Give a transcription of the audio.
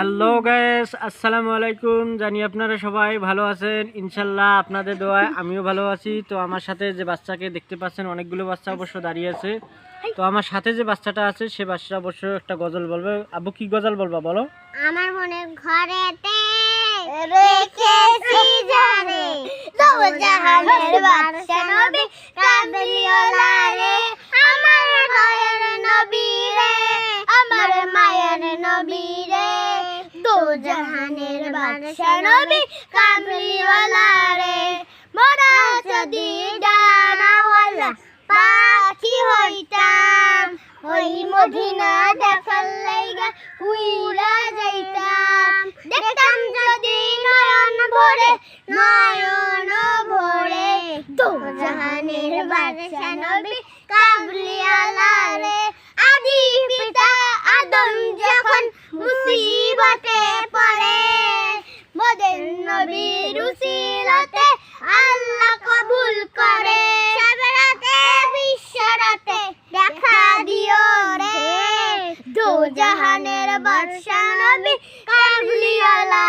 Hello guys আসসালামু আলাইকুম জানি আপনারা সবাই ভালো আছেন। ইনশাল্লাহ আপনাদের দোয়ায় আমিও ভালো আছি। তো আমার সাথে যে বাচ্চাকে দেখতে পাচ্ছেন অনেকগুলো বাচ্চা অবশ্য দাঁড়িয়ে আছে। তো আমার সাথে যে বাচ্চাটা আছে সে বাচ্চা অবশ্য একটা গজল বলবে। আবু কি গজল বলবা বলো? আমার মনে ঘরেতে রেখেছি জানে। জাহানের জাহানের মোরা যদি ডানাওয়ালা পাখি হইতাম। ওই মদিনা দেখার লাইগা উইরা যাইতাম। দেখতাম যদি নয়ন ভরে নয়ন ভরে দো জাহানের বাদশা নবী রে আদি পিতা আদম যখন মুসিবতে নবীর আল্লাহ কবুল করে। সবরাতে বিশ্বরাতে দেখা দিও রে। দু জাহানের বাদশা নবী কাবলিওয়ালা